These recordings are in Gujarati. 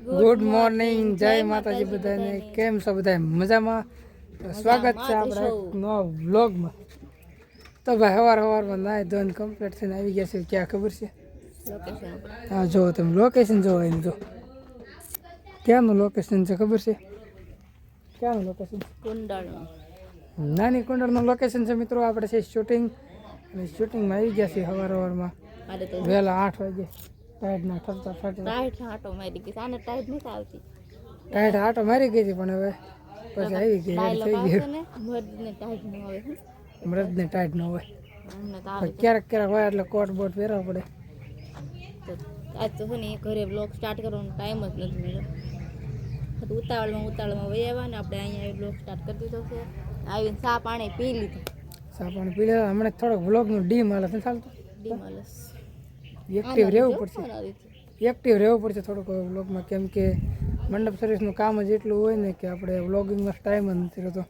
ગુડ મોર્નિંગ જય માતાજી બધાને. કેમ છો બધા? મજામાં? સ્વાગત છે આપણે નો નવા વ્લોગમાં. તો ભાઈ સવાર સવારમાં નાય ધોન કમ્પ્લીટ થઈને આવી ગયા છે ક્યાં ખબર છે? હા જો તમે લોકેશન જોવો એમ જો ક્યાંનું લોકેશન છે ખબર છે? ક્યાંનું લોકેશન કુંડળનું. નાની કુંડળનું લોકેશન છે મિત્રો. આપણે છે શૂટિંગ અને શૂટિંગમાં આવી ગયા છીએ સવાર સવારમાં વહેલા આઠ વાગે. ટાઈટના ઠરતા ઠરતા ટાઈટ આટો મારી ગઈ આને ટાઈટ નથી આવતી. ટાઈટ આટો મારી ગઈ હતી પણ હવે પછી આવી ગઈ થઈ ગઈ મર્દને ટાઈટ ન આવે મૃતને ટાઈટ ન હોય. ક્યારેક ક્યારેક હોય એટલે કોટ બોટ પહેરવા પડે. આજ તો ને ઘરે બ્લોગ સ્ટાર્ટ કરવાનો ટાઈમ જ નથી મળ્યો. ઉતાવળમાં ઉતાવળમાં વહી આવ્યા ને આપણે અહીંયા બ્લોગ સ્ટાર્ટ કરી દીધો છે. આવીને સા પાણી પી લીધું. સા પાણી પી લેવા હમણાં થોડોક બ્લોગનું ડીમ હાલે નથી ડીમ ડીમાલસ એક્ટિવ રહેવું પડશે. એક્ટિવ રહેવું પડશે થોડુંક વ્લોગમાં કેમ કે મંડપ સર્વિસનું કામ જ એટલું હોય ને કે આપણે વ્લોગિંગમાં ટાઈમ જ નથી રહેતો.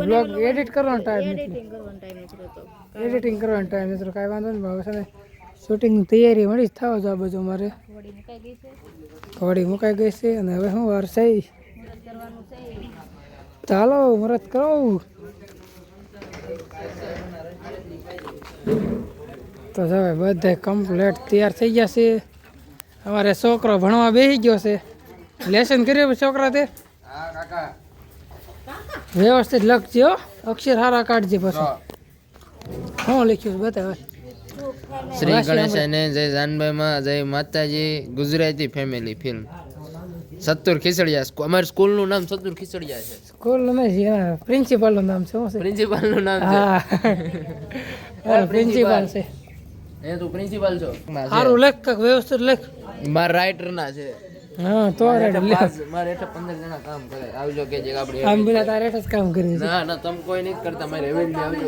વ્લોગ એડિટ કરવાનો ટાઈમ એડિટિંગ કરવાનો ટાઈમ નથી કાંઈ વાંધો નહીં હવે છે ને. શૂટિંગની તૈયારી મળી જ થવા જો આ બાજુ મારે વળી મુકાઈ ગઈ છે. કવડી મુકાઈ ગઈ છે અને હવે શું વાર છે ચાલો મુહૂર્ત કરો. તો હવે બધે કમ્પ્લેટ તૈયાર થઈ ગયા છે. અમારે છોકરો ભણવા બેસી ગયો છે. લેસન કર્યું છોકરા તે? વ્યવસ્થિત લખજો હો. અક્ષર હારા કાઢજે પછી. હું લખ્યું બતાવે. શ્રી ગણેશ અને જય જાનભાઈમાં જય માતાજી ગુજરાતી ફેમિલી ફિલ્મ સત્તુર ખીસડિયા અમારી સ્કૂલનું નામ સત્તુર ખીસડિયા છે. સ્કૂલ નહીં પ્રિન્સિપાલનું નામ છે પ્રિન્સિપાલનું નામ છે. પ્રિન્સિપાલ છે. એ તું પ્રિન્સિપાલ છો. સારું લેખ કાંઈક વ્યવસ્થિત લખ. મારા રાઇટર ના છે. હા તો રાઇટર લેખ. મારે હેઠળ પંદર જણા કામ કરે. આવજો કે જે આપણે આમ બિના તારે જ કામ કરી છે. ના ના તમ કોઈ નહીં કરતા મારે હવેલી આવજો.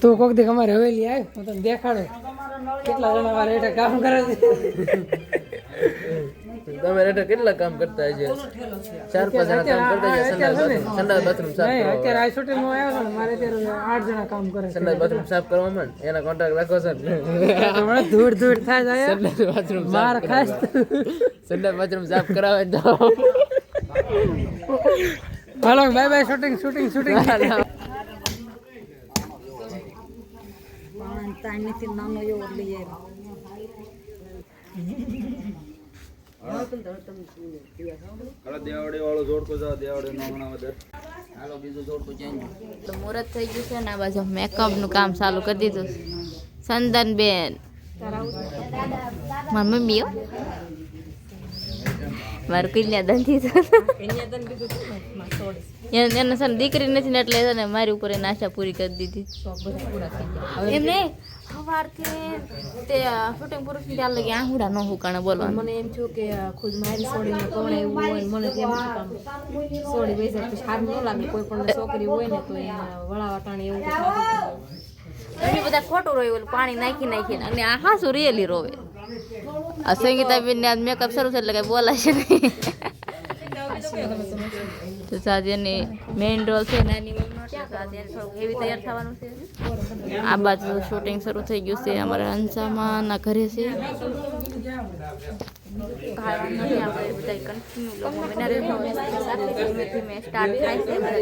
તું કોક દી અમારે હવેલી આવ હું તને દેખાડું. કેટલા જણા મારે એટલે કામ કરે છે. તમે રેટર કેટલા કામ કરતા છે ચાર પાંચ જણા કામ કરતા છે સંડાસ બાથરૂમ સંડાસ બાથરૂમ સાફ કરવા અત્યારે આ શૂટિંગમાં આવ્યો ને મારે અત્યારે આઠ જણા કામ કરે છે. સંડાસ બાથરૂમ સાફ કરવા માં એના કોન્ટ્રાક્ટ રાખો સર હમણાં ધૂળ ધૂળ થાય જાય સંડાસ બાથરૂમ માર ખાસ સંડાસ બાથરૂમ સાફ કરાવે તો. હાલો bye bye shooting shooting shooting તો મુહૂર્ત થઈ ગયું છે ને આ બાજુ મેકઅપનું કામ ચાલુ કરી દીધું. સંદન સંદનબેન. મારી મમ્મી હો. મારું કન્યાદાન એને એને છે ને દીકરી નથી ને એટલે છે ને મારી ઉપર એને આશા પૂરી કરી દીધી. એમને સવારથી તે શૂટિંગ પૂરું થઈ ત્યાં લગી આંગુડા ન હુકાણે બોલવા મને એમ થયું કે ખુદ મારી સોડીને કોણે એવું હોય મને કામ સોડી બેસે પછી સારું ન લાગે કોઈ પણ છોકરી હોય ને તો એને વળાવટાણી એવું બધા ખોટું રોય ઓલું પાણી નાખી નાખીને અને આ હાસું રિયલી રોવે. આ સંગીતાબેન ને આજ મેકઅપ શરૂ છે એટલે કઈ બોલાશે નહીં તો સાજે એની મેઇન રોલ છે નાની heavy તૈયાર થવાનું છે। આ બાજુ શૂટિંગ શરૂ થઈ ગયું છે અમારા હંસામાં ના ઘરે છે।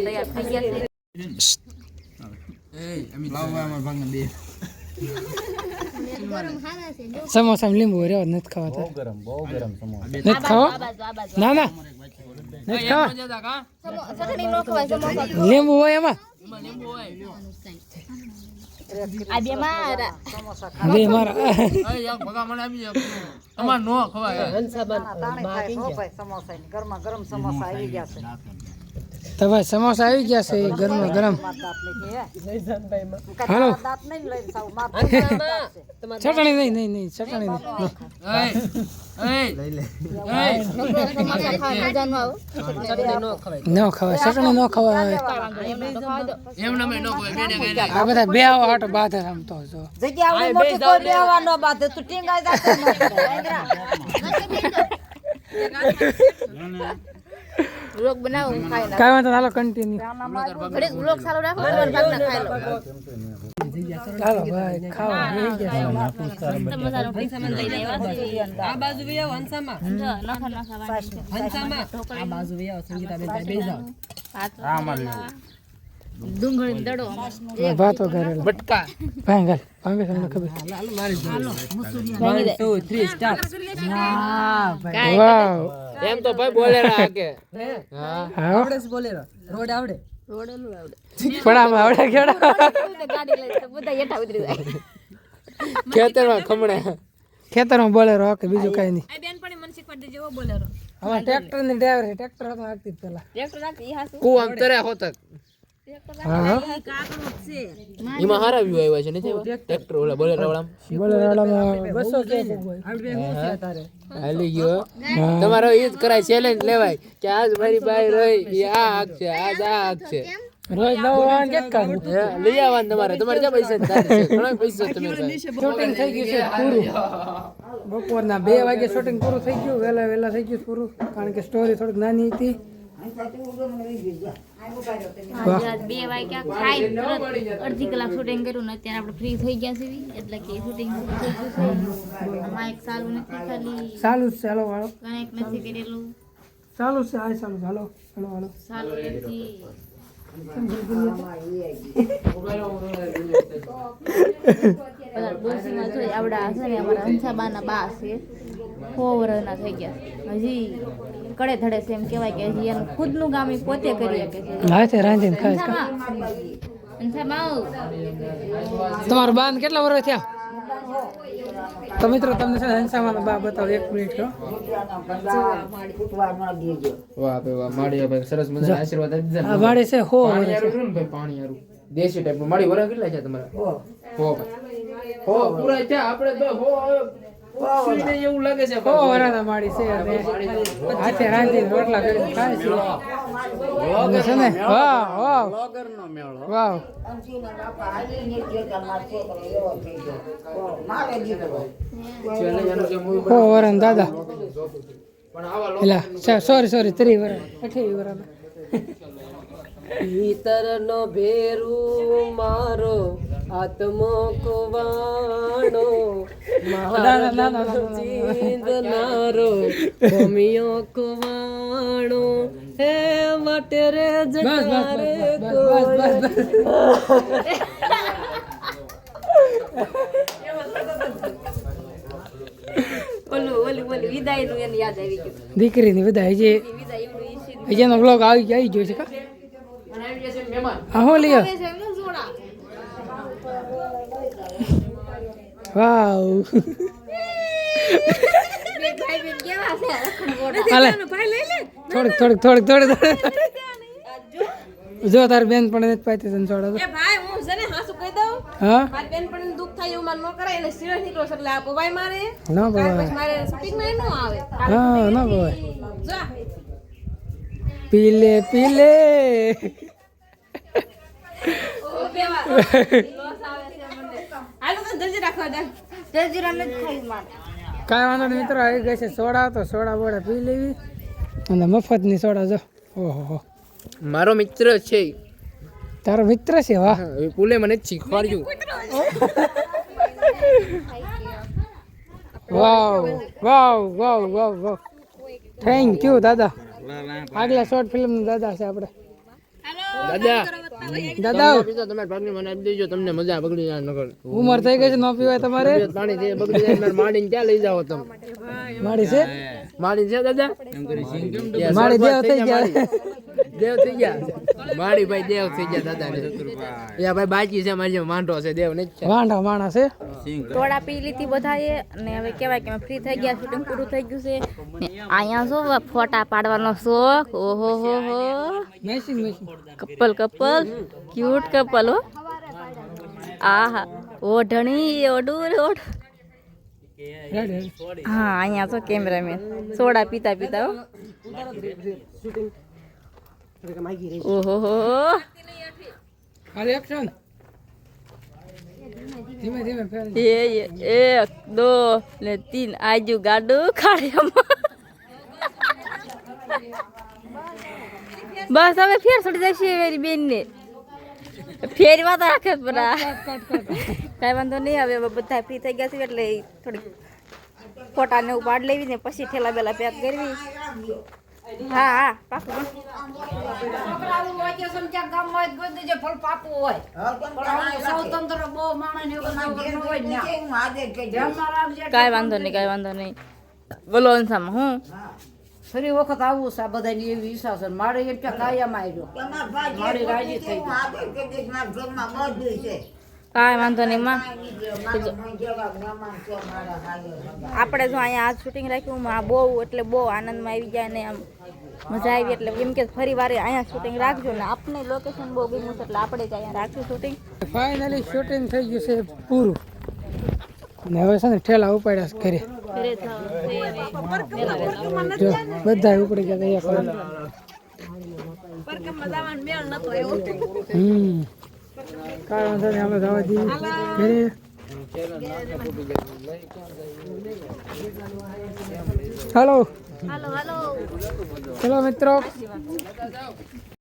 તૈયાર થઈ ગયા છે સમોસા લીંબુ રહ્યો નથી ખાવા ગરમ બહુ ગરમ નથી ખાવા? ના ના. નથી ખાવા? નો ખવાય સમોસા લીંબુ હોય એમાં? આ બે મારા. બે મારા. અમાર નો ખવાય. તો ભાઈ સમોસા આવી ગયા છે ગરમ ગરમ. હાલો. ચટણી નહીં નહીં નહીં ચટણી નહીં. ન ખવાય ચટણી ન ખવાય. આ બધા બે આવો હાટો બાધે આમ તો જો. વ્લોગ બનાવો હું ખાઈ નાખું. કાંઈ વાંધો હાલો કન્ટિન્યુ ઘડીક વ્લોગ ચાલુ રાખો અને ભાગ ના ખાઈ લો ચાલો ભાઈ ખાઓ બેસી ગયા. મસ્ત મજાનો ટિફિન લઈને આવ્યા આ બાજુ વે આવો હંસામાં જો, નખા નખા હંસામાં આ બાજુ વે આવો સંગીતાબેન ત્યાં બેસી જાઓ મારી ડુંગળી દડો બટકા તમને ખબર સ્ટાર્ટ એમ તો ભાઈ બોલેરા આકે હા? હા. આવડે છે બોલેરો રોડ આવડે? રોડેલું આવડે. પણ આમ આવડે કેવડા ગાડી લઈને બધા હેઠા ઉતરી જાય. ખેતરમાં ખમણે. ખેતરમાં બોલેરો ઓકે બીજું કઈ નહીં. આ બેનપણી મને શીખવાડી દેજો બોલેરો. હવે ટ્રેક્ટરની ડ્રાઈવર છે ટ્રેક્ટર પેલા ટ્રેક્ટર રાખી હાસુ કુ આમ તરે હોતક. એમાં હારા વ્યૂ આવ્યા છે નથી ટ્રેક્ટર ઓલા બોલેરા વાળા બસો કે હાલી ગયો તમારો ઈ જ કરાય ચેલેન્જ લેવાય કે આજ મારી બાઈ રહી આ આગ છે આજ આ આગ છે. રોજ નવો વાહન કે કાઢું લઈ આવવાનું તમારે. તમારે ક્યાં પૈસા ઘણા પૈસા તમે શૂટિંગ થઈ ગયું છે પૂરું. બપોરના બે વાગે શૂટિંગ પૂરું થઈ ગયું વહેલા વહેલા થઈ ગયું પૂરું. કારણ કે સ્ટોરી થોડીક નાની હતી. બે વાગ્યા ખાઈ અડધી કલાક શૂટિંગ કર્યું ને અત્યારે આપણે ફ્રી થઈ ગયા છીએ. એટલે કે શૂટિંગ થઈ ગયું છે. માઇક સારું નથી ખાલી સારું છે હાલો હાલો. કનેક્ટ નથી કરેલું. સારું છે આ સારું હાલો હાલો હાલો. સારું નથી. આવડા છે ને અમારા હંસાબાના બા છે. સો વર્ષના થઈ ગયા. હજી કડે ધડે છે એમ કહેવાય કે હજી એનું ખુદનું ગામ એ પોતે કરી શકે છે. હા રાંધીને ખાય. તમારો બાંધ કેટલા વર્ષ થયા? તો મિત્રો તમને છે હંસામાં બા બતાવો એક મિનિટ કહો વાહ ભાઈ વાહ માડી ભાઈ સરસ મજાના આશીર્વાદ આપી દીધા આ વાડે છે હો પાણી ને ભાઈ પાણી હારું દેશી ટાઈપનું માડી વરા કેટલા છે તમારા? હો. હો હો પૂરા છે આપણે તો હો એવું લાગે છે માડી છે અને હાથે રોટલા ખાય છે. અને છે ને? વાહ વાહ. દાદા. પણ આવા લોકો એલા સોરી સોરી ત્રી વરા અઠ્યાવી વરાના ભીતરનો ભેરું મારો. આત્મો કુવાણો ના, ના, ના, ના, ના, ના. ચીંદનારો ભૂમિયો કુવાણો હે માટે રે જટારે નું દીકરીની બધા હજી હજી એનો બ્લોગ આવી ગયો. આવી ગયો છે કા? અને આવી ગયા છે મહેમાન. હા હો લ્યો છે એમનું જોડા વાવ. બેન થોડીક થોડીક થોડીક થોડીક જો તાર બેન પણ નથી પાતી તને છોડો એ ભાઈ હું છે ને હાસુ કહી દઉં. હા? મારી પણ દુખ થાય એવું મારે ન કરાય એને સિરો નીકળો એટલે આ પવાય મારે. ના પછી મારે શૂટિંગમાં ન આવે. હા ના ભાઈ જો. પીલે પીલે. ઓ તો જલ્દી રાખો દે જલજીરા નથી ખાઈ મારે કાંઈ વાંધો નહીં મિત્રો આવી ગઈ છે સોડા તો સોડા બોડા પી લેવી. અને મફતની સોડા જો. ઓહો હો. મારો મિત્ર છે. તારો મિત્ર છે વાહ. પુલે મને શીખવાડ્યું. વાવ વાવ વાવ વાવ વાવ. થેન્ક યુ દાદા. આગલા શોર્ટ ફિલ્મ દાદા છે આપણે. દાદા. દાદા પીતા તમે ભાગની મને આપી દેજો તમને મજા બગડી જાય નકર. ઉંમર થઈ ગઈ છે ન પીવાય તમારે? પાણી જે બગડી જાય મારે માડીને ક્યાં લઈ જાવ તમે? માડી છે? માડી છે દાદા? માડી દેવ થઈ ગયા. દેવ થઈ ગયા. માડી ભાઈ દેવ થઈ ગયા દાદા યા ભાઈ બાકી છે મારી જેમ વાંઢો છે દેવ નહીં છે. વાંઢા માણસ છે? ટોળા પી લીધી બધાએ અને હવે કહેવાય કે ફ્રી થઈ ગયા શૂટિંગ પૂરું થઈ ગયું છે. ને અહીંયા શું ફોટા પાડવાનો શોખ ઓહો હો હો. Matching matching couple couple. Cute couple હો. આહા. ઓઢણી ઓડું ઓઢ હા અહીંયા તો કેમેરામેન સોડા પીતા પીતા હો ઓહો હો ખાલી એક્શન ધીમે ધીમે ફેર એ એ, એક દો ને તીન આજુ ગાડું ખાડિયામાં બસ હવે ફેર છોડી જશે મારી બેન ને ફેરવા તો રાખે બધા કાંઈ વાંધો નહીં હવે બધા ફ્રી થઈ ગયા છે એટલે થોડીક ફોટા ને એવું લેવી ને પછી ઠેલા બેલા પેક કરવી હા હા પાકું કાંઈ વાંધો નહીં કાંઈ વાંધો નહીં. બોલો અંસામાં હું? ફરી વખત આવું છે આ બધાની એવી ઈચ્છા છે મારે એમ કે કાયમ આવ્યો? મારી રાજી થઈ ગઈ. કાંઈ વાંધો નહીં માં. આપણે જો અહીંયા આ શૂટિંગ રાખ્યું આ બહુ એટલે બહુ આનંદમાં આવી ગયા ને આમ મજા આવી એટલે એમ કે ફરી વાર અહીંયા શૂટિંગ રાખજો ને. આપણે લોકેશન બહુ ગમ્યું છે એટલે આપણે જ અહીંયા રાખ્યું શૂટિંગ ફાઇનલી શૂટિંગ થઈ ગયું છે પૂરું. ને હવે છે ને ઠેલા ઉપાડ્યા ઘરે. બધા ઉપડી ગયા હમ. કાંઈ વાંધો નહીં આપણે જવા હેલો. હાલો હાલો. હાલો મિત્રો.